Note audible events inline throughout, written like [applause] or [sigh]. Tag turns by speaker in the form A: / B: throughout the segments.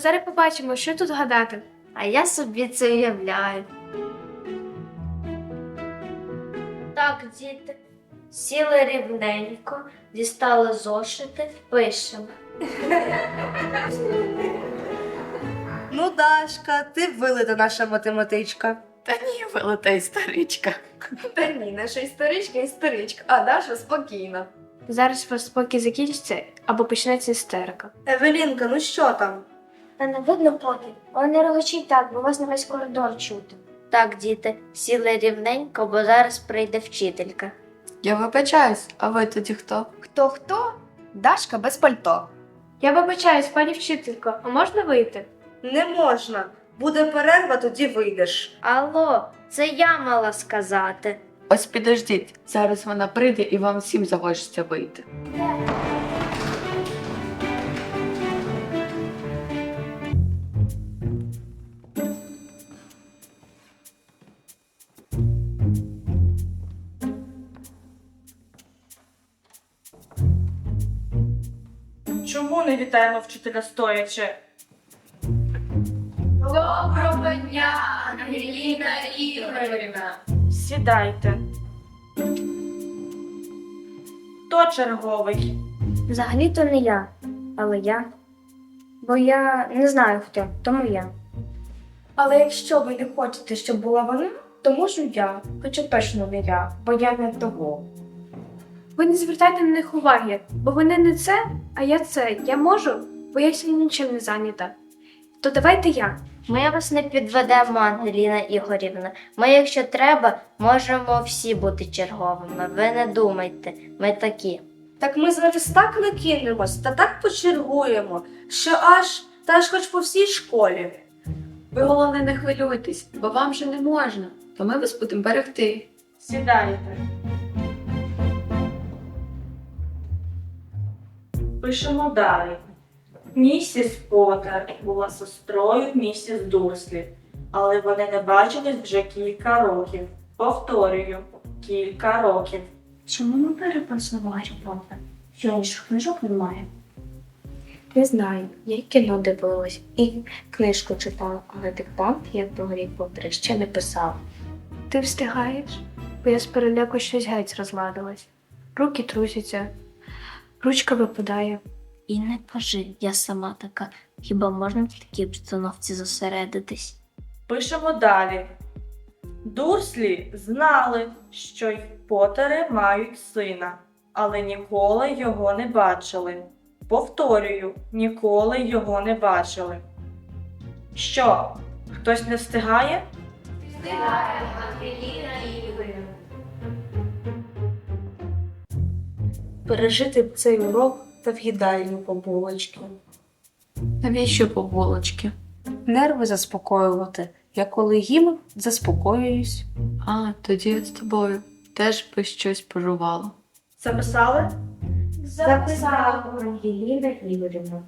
A: зараз побачимо, що тут гадати.
B: А я собі це уявляю. Так, діти, сіли рівненько, дістали зошити, пишемо. [laughs]
C: Ну, Дашка, ти вилита наша математичка.
D: Та ні, вилета історичка. [laughs]
E: Та ні, наша історичка історичка, а Даша спокійна.
A: Зараз вас спокій закінчиться або почнеться істерика.
C: Евелінка, ну що там?
B: Та не видно поки. Але не рогочіть так, бо вас на весь коридор чути. Так, діти, сіли рівненько, бо зараз прийде вчителька.
D: Я вибачаюсь, а ви тоді хто?
E: Хто хто? Дашка без пальто.
A: Я вибачаюсь, пані вчителько, а можна вийти?
C: Не можна. Буде перерва, тоді вийдеш.
B: Алло, це я мала сказати.
D: Ось підождіть, зараз вона прийде і вам всім захочеться вийти.
F: Чому не вітаємо вчителя стоячи?
A: Доброго дня, Ангеліна Ігорівна.
F: Сідайте. Хто черговий?
B: Взагалі-то не я, але я. Бо я не знаю хто, тому я.
E: Але якщо ви не хочете, щоб була вона, то можу я, хоча точно не я, бо я не того.
A: Ви не звертайте на них уваги, бо вони не це, а я це. Я можу, бо я сьогодні нічим не зайнята. То давайте я.
B: Ми вас не підведемо, Ангеліна Ігорівна. Ми, якщо треба, можемо всі бути черговими. Ви не думайте, ми такі.
C: Так ми зараз так накинемось та так почергуємо, що аж та аж хоч по всій школі.
D: Ви головне не хвилюйтесь, бо вам же не можна, то ми вас будемо берегти.
F: Сідайте. Пишемо далі. Місіс Поттер була сестрою місіс Дурслі, але вони не бачились вже кілька років. Повторюю, кілька років.
B: Чому ми переписуємо Гаррі Поттер? Що інших книжок немає?
A: Не знаю, я й кіно дивилась і книжку читала, але диктант я про Гаррі Поттера ще не писала. Ти встигаєш? Бо я з переляку щось геть розладилась. Руки трусяться, ручка випадає.
B: І не кажи, я сама така. Хіба можна в такій обстановці зосередитись?
F: Пишемо далі. Дурслі знали, що й Потери мають сина, але ніколи його не бачили. Повторюю, ніколи його не бачили. Що, хтось не встигає?
C: Пережити цей урок та в їдальню по булочки.
D: Навіщо по булочки?
C: Нерви заспокоювати. Я коли їм заспокоююсь.
D: А, тоді я з тобою теж би щось пожувала.
F: Записали?
B: Записала Ангеліна Ігорівна.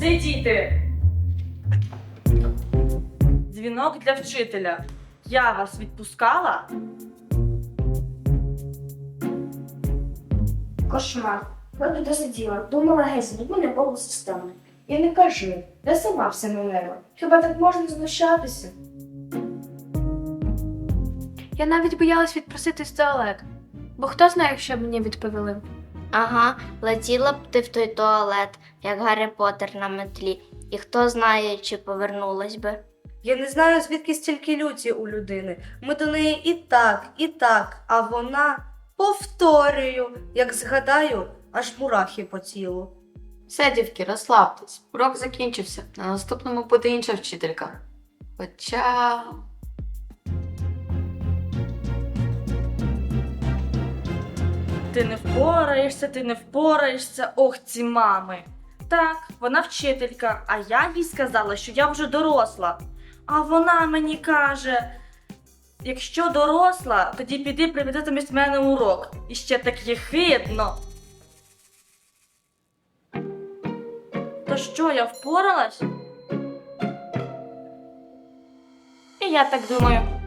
F: Сидіти. Дзвінок для вчителя. Я вас відпускала?
E: Кошмар. Я туди сиділа, думала геть, зніми нервову систему. І не кажи, я сама все налила. Хіба так можна знущатися?
A: Я навіть боялась відпроситись в туалет, бо хто знає, що б мені відповіли.
B: Ага, летіла б ти в той туалет, як Гаррі Поттер на метлі, і хто знає, чи повернулась би.
C: Я не знаю, звідки стільки люті у людини. Ми до неї і так, і так, а вона повторюю, як згадаю, аж мурахи по тілу.
D: Все, дівки, розслабтесь. Урок закінчився. На наступному буде інша вчителька. Хоча.
F: Ти не впораєшся, ти не впораєшся. Ох, ці мами. Так, вона вчителька, а я їй сказала, що я вже доросла. А вона мені каже: якщо доросла, тоді піди приведи замість мене урок. І ще так єхидно. То що, я впоралась? І я так думаю.